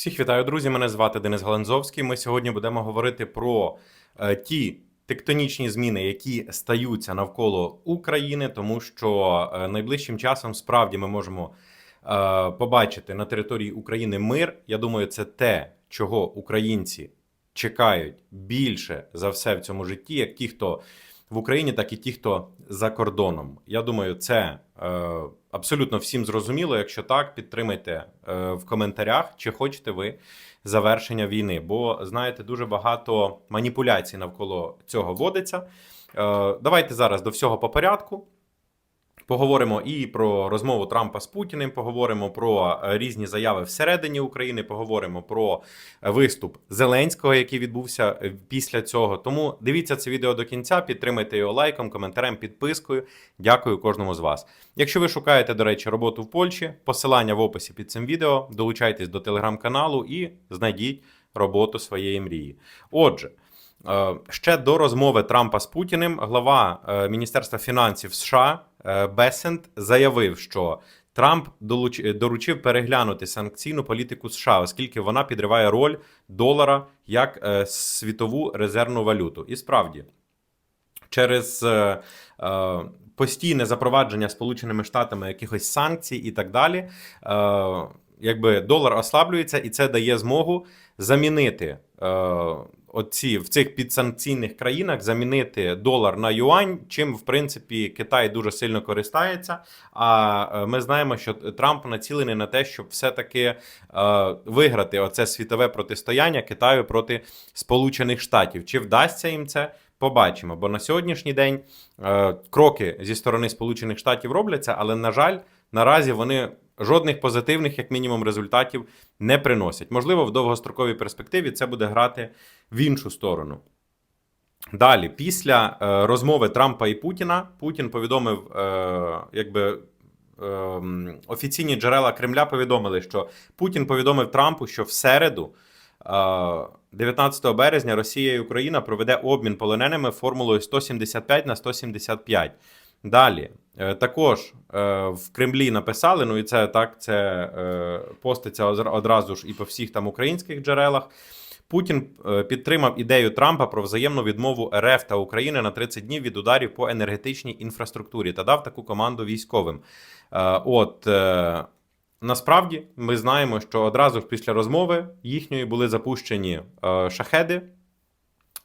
Всіх вітаю, друзі. Мене звати Денис Галанзовський. Ми сьогодні будемо говорити про е, ті тектонічні зміни, які стаються навколо України, тому що е, найближчим часом справді ми можемо е, побачити на території України мир. Я думаю, це те, чого українці чекають більше за все в цьому житті, як ті, хто в Україні, так і ті, хто за кордоном. Я думаю, це абсолютно всім зрозуміло. Якщо так, підтримайте е, в коментарях, чи хочете ви завершення війни. Бо знаєте, дуже багато маніпуляцій навколо цього водиться. Е, давайте зараз до всього по порядку. Поговоримо і про розмову Трампа з Путіним, поговоримо про е, різні заяви всередині України, поговоримо про е, виступ Зеленського, який відбувся е, після цього. Тому дивіться це відео до кінця, підтримайте його лайком, коментарем, підпискою. Дякую кожному з вас. Якщо ви шукаєте, до речі, роботу в Польщі, посилання в описі під цим відео. Долучайтесь до телеграм-каналу і знайдіть роботу своєї мрії. Отже. Ще до розмови Трампа з Путіним глава Міністерства фінансів США Бесент заявив, що Трамп доручив переглянути санкційну політику США, оскільки вона підриває роль долара як е, світову резервну валюту. І справді, через е, е, постійне запровадження Сполученими Штатами якихось санкцій і так далі, е, якби долар ослаблюється, і це дає змогу замінити. Оці в цих підсанкційних країнах замінити долар на юань, чим в принципі Китай дуже сильно користається. А е, ми знаємо, що Трамп націлений на те, щоб все-таки е, виграти оце світове протистояння Китаю проти Сполучених Штатів. Чи вдасться їм це? Побачимо. Бо на сьогоднішній день е, кроки зі сторони Сполучених Штатів робляться, але на жаль, наразі вони жодних позитивних, як мінімум, результатів не приносять. Можливо, в довгостроковій перспективі це буде грати в іншу сторону. Далі, після е, розмови Трампа і Путіна, Путін повідомив, е, якби. е, Офіційні джерела Кремля повідомили, що Путін повідомив Трампу, що в середу, е, 19 березня, Росія і Україна проведе обмін полоненими формулою 175 на 175. Далі е, також е, в Кремлі написали: ну і це так, це е, поститься одразу ж і по всіх там українських джерелах. Путін підтримав ідею Трампа про взаємну відмову РФ та України на 30 днів від ударів по енергетичній інфраструктурі та дав таку команду військовим. От насправді ми знаємо, що одразу ж після розмови їхньої були запущені шахеди,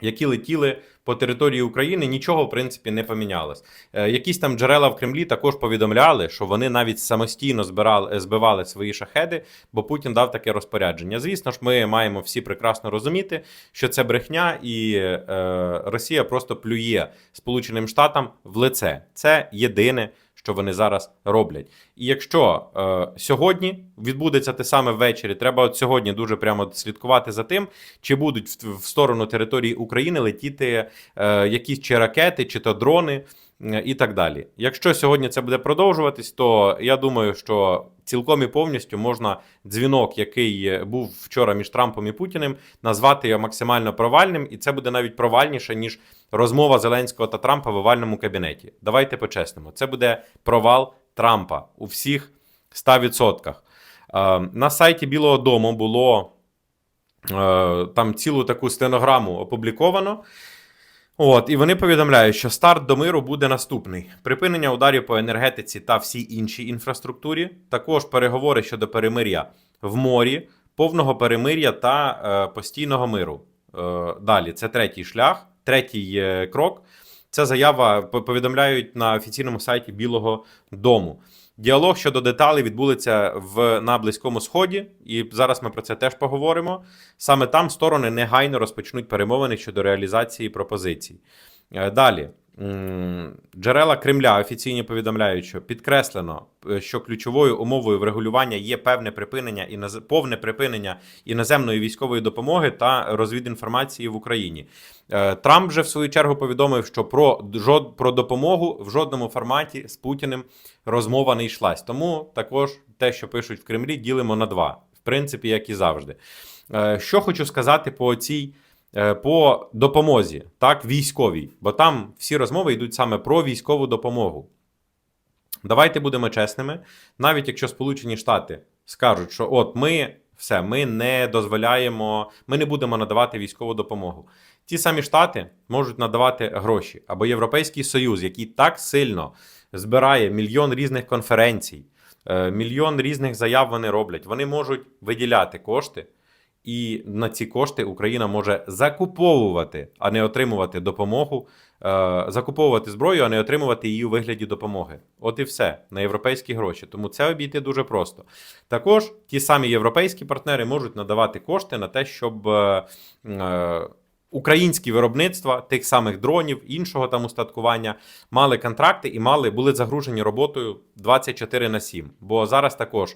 які летіли по території України. Нічого в принципі не помінялось. Е, Якісь там джерела в Кремлі також повідомляли, що вони навіть самостійно збирали збивали свої шахеди, бо Путін дав таке розпорядження. Звісно ж, ми маємо всі прекрасно розуміти, що це брехня, і е, Росія просто плює Сполученим Штатам в лице. Це єдине. Що вони зараз роблять, і якщо е, сьогодні відбудеться те саме ввечері, треба от сьогодні дуже прямо слідкувати за тим, чи будуть в, в сторону території України летіти е, якісь чи ракети, чи то дрони і так далі. Якщо сьогодні це буде продовжуватись, то я думаю, що цілком і повністю можна дзвінок, який е, був вчора між Трампом і Путіним, назвати його максимально провальним, і це буде навіть провальніше ніж розмова Зеленського та Трампа в овальному кабінеті. Давайте по-чесному. Це буде провал Трампа у всіх 100%. Е, На сайті Білого Дому було е, там цілу таку стенограму опубліковано. От, і вони повідомляють, що старт до миру буде наступний: припинення ударів по енергетиці та всій іншій інфраструктурі, також переговори щодо перемир'я в морі, повного перемир'я та е, постійного миру. Е, далі, це третій шлях, третій е, крок. Ця заява повідомляють на офіційному сайті Білого Дому. Діалог щодо деталей відбудеться в на Близькому Сході, і зараз ми про це теж поговоримо. Саме там сторони негайно розпочнуть перемовини щодо реалізації пропозицій. Е, Далі. Джерела Кремля офіційні повідомляють, що підкреслено, е, що ключовою умовою врегулювання є певне припинення і іноз... повне припинення іноземної військової допомоги та розвідінформації в Україні. Е, Трамп же в свою чергу повідомив, що про жод... про допомогу в жодному форматі з Путіним розмова не йшлась. Тому також те, що пишуть в Кремлі, ділимо на два, в принципі, як і завжди. Е, Що хочу сказати по цій по допомозі, так, військовій, бо там всі розмови йдуть саме про військову допомогу. Давайте будемо чесними, навіть якщо Сполучені Штати скажуть, що от ми Все, ми не дозволяємо, ми не будемо надавати військову допомогу. Ті самі штати можуть надавати гроші або Європейський Союз, який так сильно збирає мільйон різних конференцій, е, мільйон різних заяв вони роблять. Вони можуть виділяти кошти, і на ці кошти Україна може закуповувати, а не отримувати допомогу, е, закуповувати зброю, а не отримувати її у вигляді допомоги. От і все на європейські гроші. Тому це обійти дуже просто. Також ті самі європейські партнери можуть надавати кошти на те, щоб. Українські виробництва тих самих дронів, іншого там устаткування мали контракти і мали були загружені роботою 24 на 7. Бо зараз також е,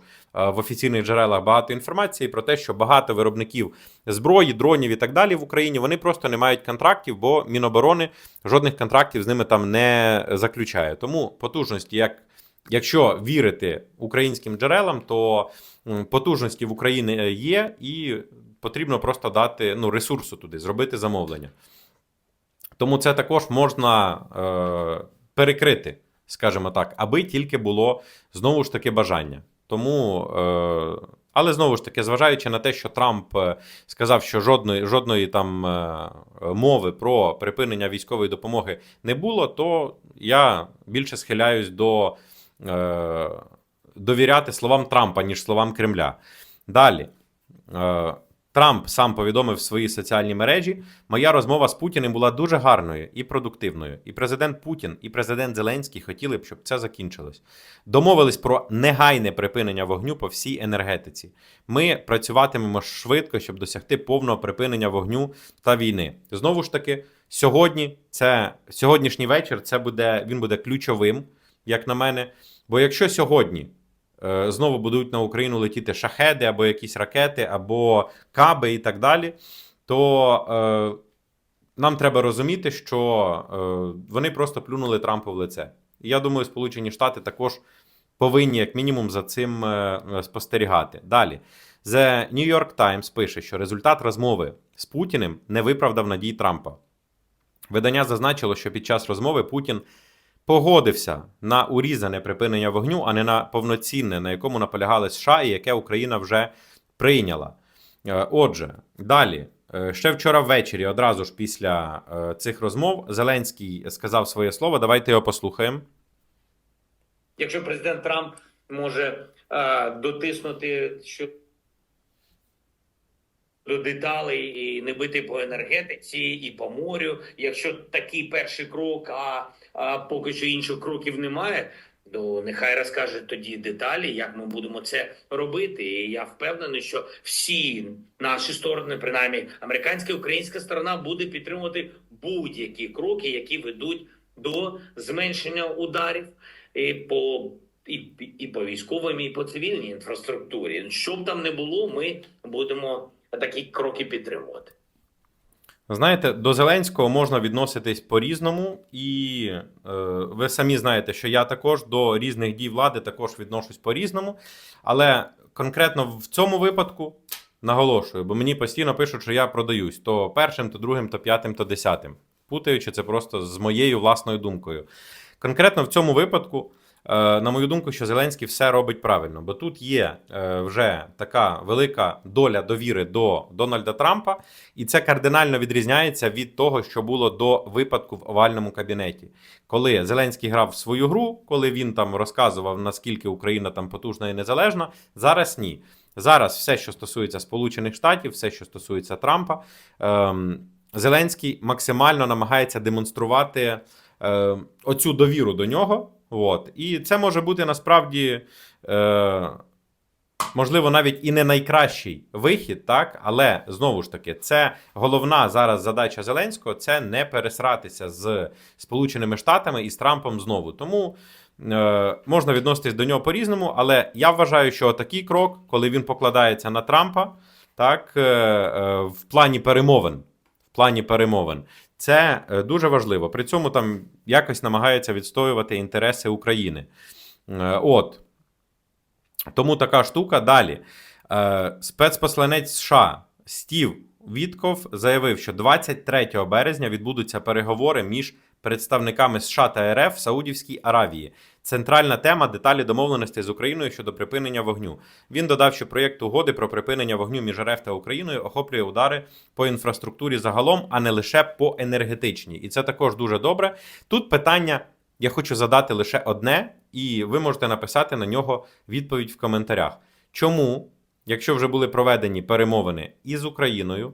в офіційних джерелах багато інформації про те, що багато виробників зброї, дронів і так далі в Україні вони просто не мають контрактів, бо Міноборони жодних контрактів з ними там не заключає. Тому потужності, як якщо вірити українським джерелам, то потужності в Україні е, є, і потрібно просто дати ну, ресурсу туди, зробити замовлення. Тому це також можна е, перекрити, скажімо так, аби тільки було знову ж таки бажання. Тому, е, але знову ж таки, зважаючи на те, що Трамп е, сказав, що жодної, жодної там е, мови про припинення військової допомоги не було, то я більше схиляюсь до е, довіряти словам Трампа, ніж словам Кремля. Далі. Е, Трамп сам повідомив в своїй соціальній мережі: моя розмова з Путіним була дуже гарною і продуктивною. І президент Путін, і президент Зеленський хотіли б, щоб це закінчилось. Домовились про негайне припинення вогню по всій енергетиці. Ми працюватимемо швидко, щоб досягти повного припинення вогню та війни. Знову ж таки, сьогодні це сьогоднішній вечір. Це буде він буде ключовим, як на мене. Бо якщо сьогодні знову будуть на Україну летіти шахеди або якісь ракети, або каби і так далі, то е, нам треба розуміти, що е, вони просто плюнули Трампу в лице. І я думаю, Сполучені Штати також повинні, як мінімум, за цим е, е, спостерігати. Далі. The New York Times пише, що результат розмови з Путіним не виправдав надій Трампа. Видання зазначило, що під час розмови Путін погодився на урізане припинення вогню, а не на повноцінне, на якому наполягали США і яке Україна вже прийняла. Е, Отже, далі. Е, Ще вчора ввечері, одразу ж після е, цих розмов, Зеленський сказав своє слово. Давайте його послухаємо. Якщо президент Трамп може дотиснути що деталей і не бити по енергетиці і по морю, якщо такий перший крок, а, а поки що інших кроків немає. То нехай розкаже тоді деталі, як ми будемо це робити. І я впевнений, що всі наші сторони, принаймні американська і українська сторона, буде підтримувати будь-які кроки, які ведуть до зменшення ударів і по і, і по військовим, і по цивільній інфраструктурі. Що б там не було, ми будемо такі кроки підтримувати. Знаєте, до Зеленського можна відноситись по-різному, і е, ви самі знаєте, що я також до різних дій влади також відношусь по-різному. Але конкретно в цьому випадку наголошую, бо мені постійно пишуть, що я продаюсь то першим, то другим, то п'ятим, то десятим. Путаючи це просто з моєю власною думкою. Конкретно в цьому випадку, на мою думку, що Зеленський все робить правильно, бо тут є е, вже така велика доля довіри до Дональда Трампа, і це кардинально відрізняється від того, що було до випадку в овальному кабінеті, коли Зеленський грав в свою гру, коли він там розказував, наскільки Україна там потужна і незалежна. Зараз ні. Зараз все, що стосується Сполучених Штатів, все, що стосується Трампа, ем, Зеленський максимально намагається демонструвати е, оцю довіру до нього. От. І це може бути насправді. Е, Можливо, навіть і не найкращий вихід, так але знову ж таки, це головна зараз задача Зеленського це не пересратися з Сполученими Штатами і з Трампом знову. Тому е, можна відноситись до нього по-різному, але я вважаю, що такий крок, коли він покладається на Трампа, так е, е, в плані перемовин, в плані перемовин, це е, дуже важливо. При цьому там якось намагається відстоювати інтереси України. Е, от. Тому така штука. Далі. Е, спецпосланець США Стів Вітков заявив, що 23 березня відбудуться переговори між представниками США та РФ в Саудівській Аравії. Центральна тема деталі домовленостей з Україною щодо припинення вогню. Він додав, що проєкт угоди про припинення вогню між РФ та Україною охоплює удари по інфраструктурі загалом, а не лише по енергетичній. І це також дуже добре. Тут питання я хочу задати лише одне, і ви можете написати на нього відповідь в коментарях. Чому, якщо вже були проведені перемовини із Україною,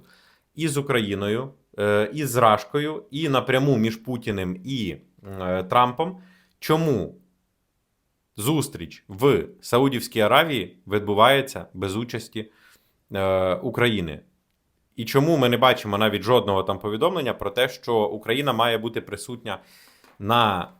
і з Україною, е, і з Рашкою, і напряму між Путіним і е, Трампом, чому зустріч в Саудівській Аравії відбувається без участі е, України? І чому ми не бачимо навіть жодного там повідомлення про те, що Україна має бути присутня на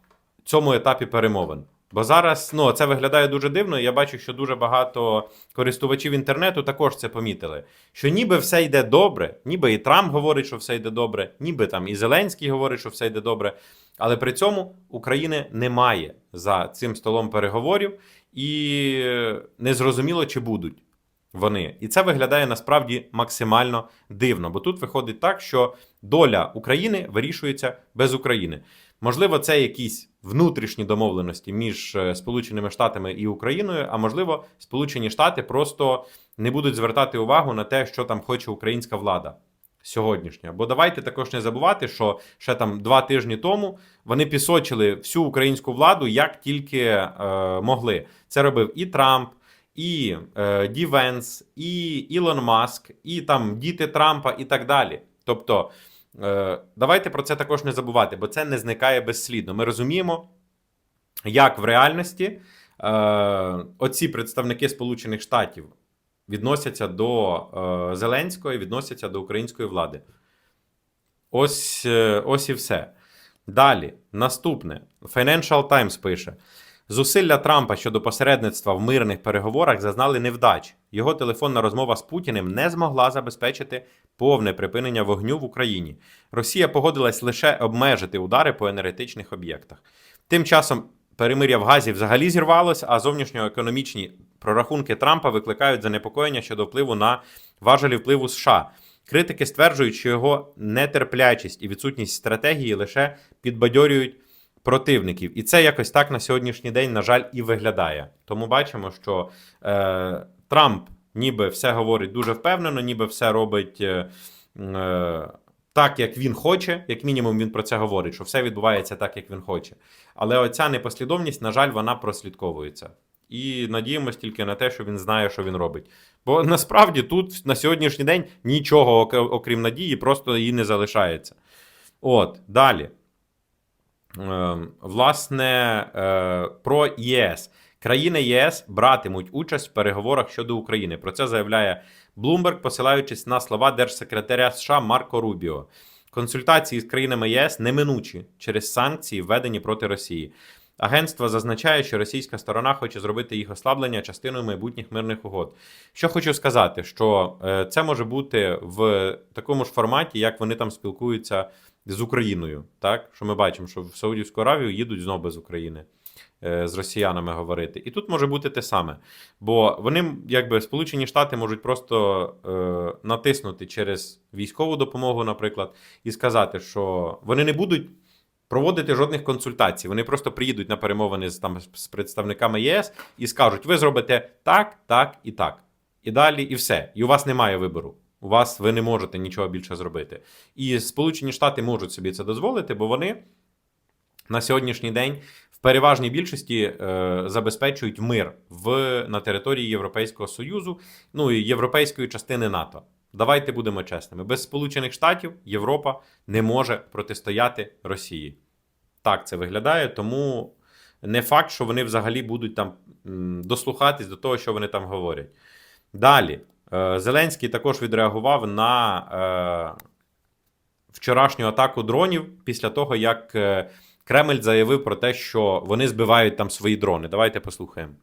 цьому етапі перемовин? Бо зараз ну, це виглядає дуже дивно. і Я бачу, що дуже багато користувачів інтернету також це помітили. Що ніби все йде добре, ніби і Трамп говорить, що все йде добре, ніби там і Зеленський говорить, що все йде добре. Але при цьому України немає за цим столом переговорів, і незрозуміло, чи будуть вони. І це виглядає насправді максимально дивно. Бо тут виходить так, що доля України вирішується без України. Можливо, це якісь внутрішні домовленості між е, Сполученими Штатами і Україною, а можливо, Сполучені Штати просто не будуть звертати увагу на те, що там хоче українська влада сьогоднішня. Бо давайте також не забувати, що ще там два тижні тому вони пісочили всю українську владу як тільки е, могли. Це робив і Трамп. І е, Ді Венс, і Ілон Маск, і там діти Трампа, і так далі. Тобто, давайте про це також не забувати, бо це не зникає безслідно. Ми розуміємо, як в реальності е, оці представники Сполучених Штатів відносяться до е, Зеленського і відносяться до української влади. Ось, е, ось і все. Далі, наступне. Financial Times пише. Зусилля Трампа щодо посередництва в мирних переговорах зазнали невдач. Його телефонна розмова з Путіним не змогла забезпечити повне припинення вогню в Україні. Росія погодилась лише обмежити удари по енергетичних об'єктах. Тим часом перемир'я в Газі взагалі зірвалося, а зовнішньоекономічні прорахунки Трампа викликають занепокоєння щодо впливу на важелі впливу США. Критики стверджують, що його нетерплячість і відсутність стратегії лише підбадьорюють противників. І це якось так на сьогоднішній день, на жаль, і виглядає. Тому бачимо, що е, Трамп ніби все говорить дуже впевнено, ніби все робить е, е, так, як він хоче. Як мінімум, він про це говорить, що все відбувається так, як він хоче. Але оця непослідовність, на жаль, вона прослідковується. І надіємось тільки на те, що він знає, що він робить. Бо насправді тут на сьогоднішній день нічого, окрім надії, просто її не залишається. От, далі. Е, Власне, е, про ЄС. Країни ЄС братимуть участь в переговорах щодо України. Про це заявляє Блумберг, посилаючись на слова держсекретаря США Марко Рубіо. Консультації з країнами ЄС неминучі через санкції, введені проти Росії. Агентство зазначає, що російська сторона хоче зробити їх ослаблення частиною майбутніх мирних угод. Що хочу сказати, що е, це може бути в такому ж форматі, як вони там спілкуються з Україною. Так, що ми бачимо, що в Саудівську Аравію їдуть знову без України е, з росіянами говорити. І тут може бути те саме. Бо вони, якби Сполучені Штати, можуть просто е, натиснути через військову допомогу, наприклад, і сказати, що вони не будуть. Проводити жодних консультацій. Вони просто приїдуть на перемовини з там з представниками ЄС і скажуть: ви зробите так, так і так. І далі, і все. І у вас немає вибору. У вас ви не можете нічого більше зробити. І Сполучені Штати можуть собі це дозволити, бо вони на сьогоднішній день в переважній більшості е, забезпечують мир в, на території Європейського Союзу, ну і європейської частини НАТО. Давайте будемо чесними. Без Сполучених Штатів Європа не може протистояти Росії. Так це виглядає, тому не факт, що вони взагалі будуть там дослухатись до того, що вони там говорять. Далі, Зеленський також відреагував на е, вчорашню атаку дронів після того, як е, Кремль заявив про те, що вони збивають там свої дрони. Давайте послухаємо.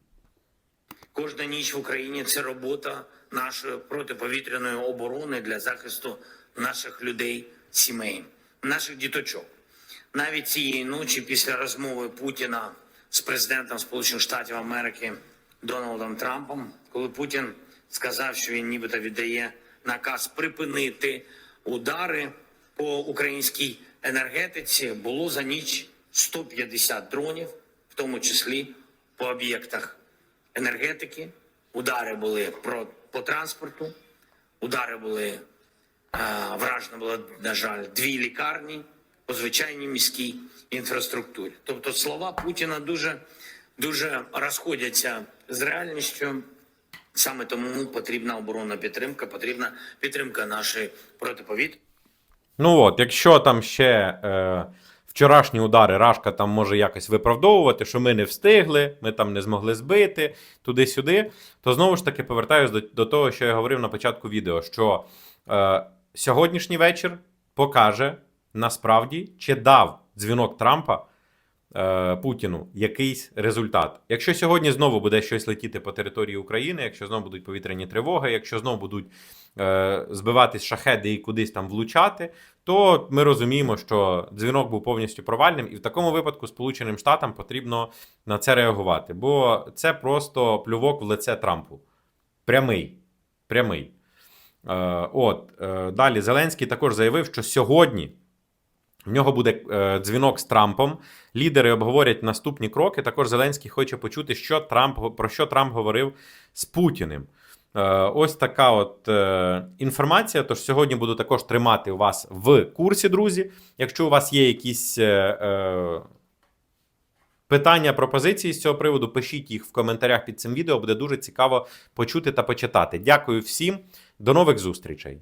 Кожна ніч в Україні це робота нашої протиповітряної оборони для захисту наших людей, сімей, наших діточок. Навіть цієї ночі, після розмови Путіна з президентом Сполучених Штатів Америки Дональдом Трампом, коли Путін сказав, що він нібито віддає наказ припинити удари по українській енергетиці, було за ніч 150 дронів в тому числі по об'єктах енергетики. Удари були про, по транспорту, удари були, е, вражено було, на жаль, дві лікарні по звичайній міській інфраструктурі. Тобто слова Путіна дуже, дуже розходяться з реальністю. Саме тому потрібна оборонна підтримка, потрібна підтримка нашої протиповітряної Ну от, якщо там ще е, вчорашні удари Рашка там може якось виправдовувати, що ми не встигли, ми там не змогли збити туди-сюди, то знову ж таки повертаюсь до, до того, що я говорив на початку відео, що е, сьогоднішній вечір покаже насправді, чи дав дзвінок Трампа е, Путіну якийсь результат. Якщо сьогодні знову буде щось летіти по території України, якщо знову будуть повітряні тривоги, якщо знову будуть е, збиватись шахеди і кудись там влучати, то ми розуміємо, що дзвінок був повністю провальним, і в такому випадку Сполученим Штатам потрібно на це реагувати, бо це просто плювок в лице Трампу. Прямий. Прямий. Е, от е, далі Зеленський також заявив, що сьогодні в нього буде е, дзвінок з Трампом. Лідери обговорять наступні кроки. Також Зеленський хоче почути, що Трамп про що Трамп говорив з Путіним. Е, ось така от е, інформація. Тож сьогодні буду також тримати вас в курсі, друзі. Якщо у вас є якісь питання, пропозиції з цього приводу, пишіть їх в коментарях під цим відео. Буде дуже цікаво почути та почитати. Дякую всім. До нових зустрічей.